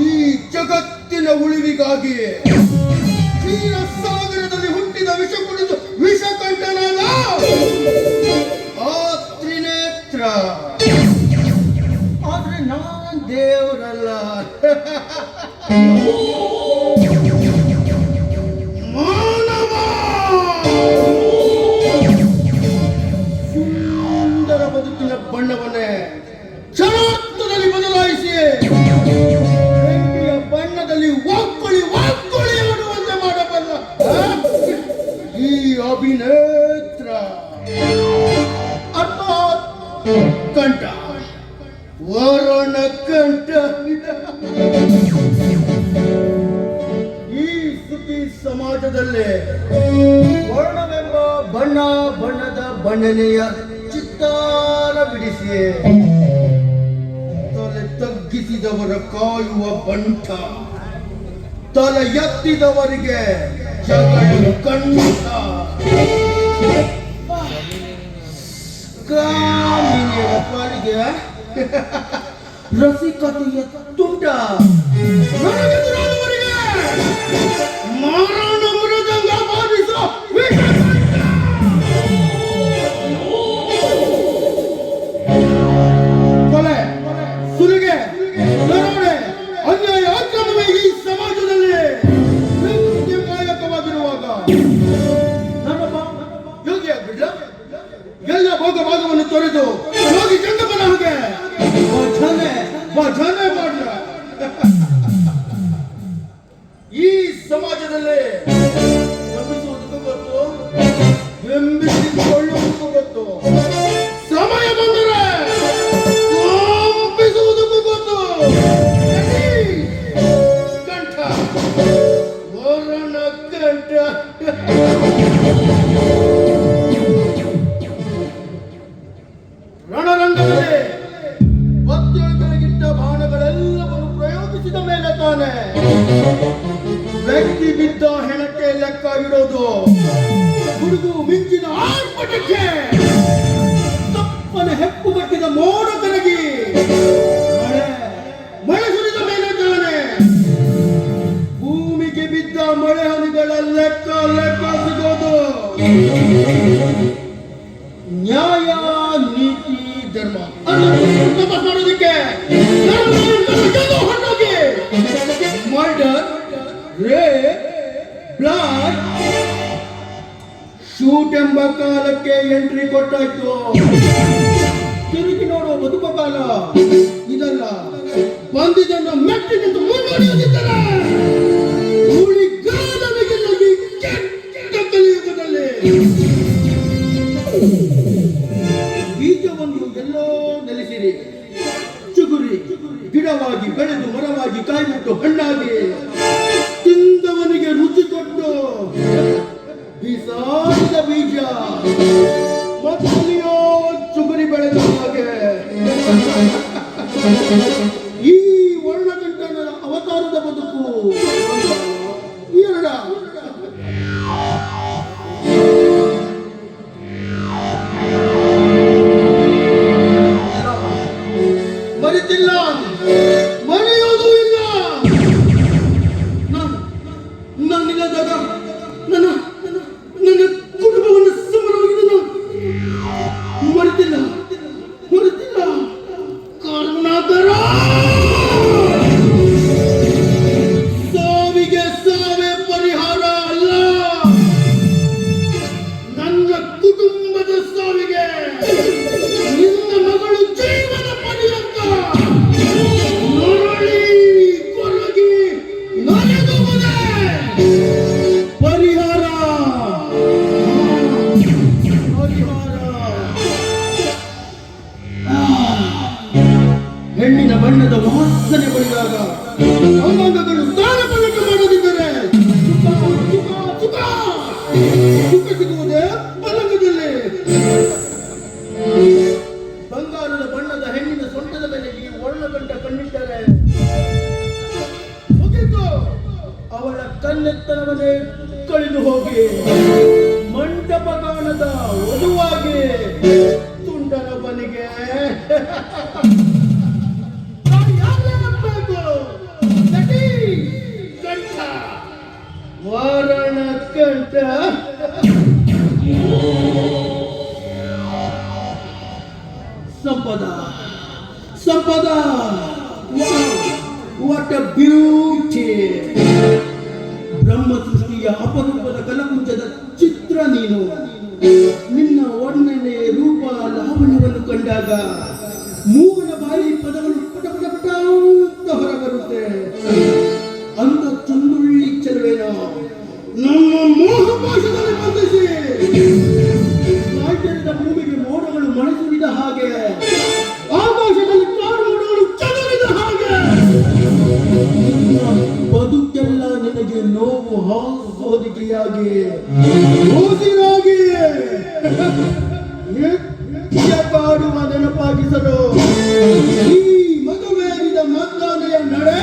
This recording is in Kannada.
ಈ ಜಗತ್ತಿನ ಉಳಿವಿಗಾಗಿ ಸಾಗರದಲ್ಲಿ ಹುಟ್ಟಿದ ವಿಷ ಕುಡಿದು ವಿಷ ಕಂಠನಾದ ಆ ತ್ರಿನೇತ್ರ ಆದ್ರೆ ನಾನ್ ದೇವರಲ್ಲ. ಬಣ್ಣವನ್ನೇ ಕ್ಷಣಾರ್ಥದಲ್ಲಿ ಬದಲಾಯಿಸಿ ಬೆಂಕಿಯ ಬಣ್ಣದಲ್ಲಿ ಒಕ್ಕೊಳ್ಳಿ ಒಕ್ಕೊಳ್ಳಿ ಆಡುವಂತೆ ಮಾಡಬಲ್ಲ? ಈ ಅಭಿನೇತ್ರ. ಕಂಠ. ವರುಣ ಕಂಠ. ಈ ಸುದ್ದಿ ಸಮಾಜದಲ್ಲಿ ವರ್ಣವೆಂಬ ಬಣ್ಣ, ಬಣ್ಣದ ಬಣ್ಣನೆಯ ಬಿಡಿಸಿ. ತಲೆ ತಗ್ಗಿಸಿದವರ ಕಾಯುವ ಬಂಟ. ತಲೆ ಎತ್ತಿದವರಿಗೆ ಕಂಠ. ಕಾಮಿನಿಯರ ಪಾಲಿಗೆ ರಸಿಕತೆಯ ತುಂಟ ಮಾರಣ ಮೃದಂಗ ಬಾಧಿಸೋ ભજન ನ್ಯಾಯ ನೀತಿ ಧರ್ಮ. ತಪಾಸ್ ಮಾಡೋದಕ್ಕೆ ಹೊರಟೋಗಿ. ಮರ್ಡರ್ ರೇ ಬ್ಲಾಡ್ ಶೂಟ್ ಎಂಬ ಕಾಲಕ್ಕೆ ಎಂಟ್ರಿ ಕೊಟ್ಟಾಯ್ತು. ಕಾಲ ಇದಲ್ಲ ಬಂದಿದ್ದನ್ನು ಮೆಟ್ಟಿ ನಿಂತು ಮುನ್ನಡೆಯುತ್ತಿದ್ದಾರೆ ಈ ಕೆಟ್ಟ ಬೀಜವನ್ನು ಎಲ್ಲೋ ನೆಲೆಸಿರಿ. ಚುಗುರಿ, ಗಿಡವಾಗಿ ಬೆಳೆದು ಮರವಾಗಿ ಕಾಯ್ಬಿಟ್ಟು ಹಣ್ಣಾಗಿ ಈ ವರ್ಣಕಂಠನ ಹೆಣ್ಣಿನ ಬಣ್ಣದ ವಾಸನೆ ಪಡೆದಾಗ ಸಂಪದ. ಸಂಪದ. What a beauty. ಬ್ರಹ್ಮ ಸೃಷ್ಟಿಯ ಅಪರೂಪದ ಕಲಕುಂಚದ ಚಿತ್ರ ನೀನು. ನಿನ್ನ ವರ್ಣನೆ ರೂಪ ಲಾವಣ್ಯವನ್ನು ಕಂಡಾಗ ಮೂಲ ಬಾರಿ ಪದಗಳು ಪಟ ಪಟ ಅಂತ ಹೊರಬರುತ್ತೆ. ಅಂತ ಚುಂದುಳ್ಳಿ ಚೆಲುವೇನೋ ನಮ್ಮ ಮೋಹ ಪಾಶದಲ್ಲಿ ಬಂಧಿಸಿ ಭೂಮಿಗೆ ಮೋಡಗಳು ಮಣಸುರಿದ ಹಾಗೆ ಕಾಡುವ ನೆನಪಾಗಿಸಲು ಈ ಮದುವೆಯಾಗಿದ ಮದ್ದಾನೆಯ ನಡೆ.